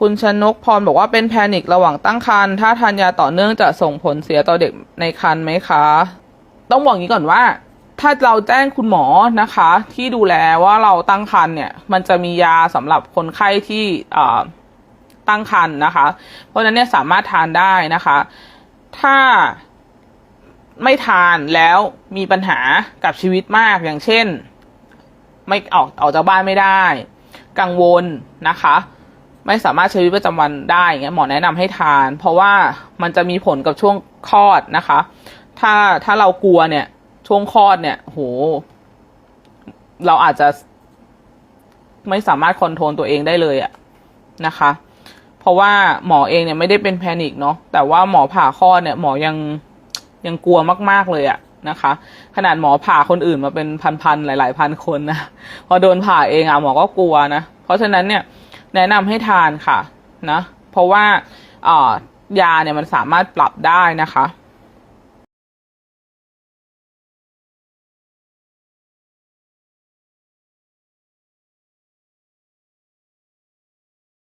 คุณชนกพรบอกว่าเป็นแพนิคระหว่างตั้งครรภ์ถ้าทานยาต่อเนื่องจะส่งผลเสียต่อเด็กในครรภ์ไหมคะ ต้องบอกอย่างนี้ก่อนว่า ถ้าเราแจ้งคุณหมอนะคะ ที่ดูแลว่าเราตั้งครรภ์เนี่ย มันจะมียาสำหรับคนไข้ที่ตั้งครรภ์นะคะ เพราะฉะนั้นเนี่ยสามารถทานได้นะคะ ถ้าไม่ทานแล้วมีปัญหากับชีวิตมากอย่างเช่น ไม่ออกออกจากบ้านไม่ได้ กังวลนะคะ ไม่สามารถใช้ชีวิตประจำวันได้เงี้ยหมอแนะนำให้ทาน เพราะว่ามันจะมีผลกับช่วงคลอดนะคะ ถ้าถ้าเรากลัวเนี่ย ช่วงคลอดเนี่ยโหเราอาจจะไม่สามารถคอนโทรลตัวเองได้เลยอะนะคะ เพราะว่าหมอเองเนี่ยไม่ได้เป็นแพนิคเนาะแต่ว่าหมอผ่าคลอดเนี่ยหมอยังยังกลัวมาก ๆเลยอะนะคะ ขนาดหมอผ่าคนอื่นมาเป็นพันๆหลาย ๆ พันคนนะพอโดนผ่าเองอะหมอก็กลัวนะ เพราะฉะนั้นเนี่ย แนะนำให้ทานค่ะนะเพราะว่าอ่ายาเนี่ยมันสามารถปรับได้นะคะ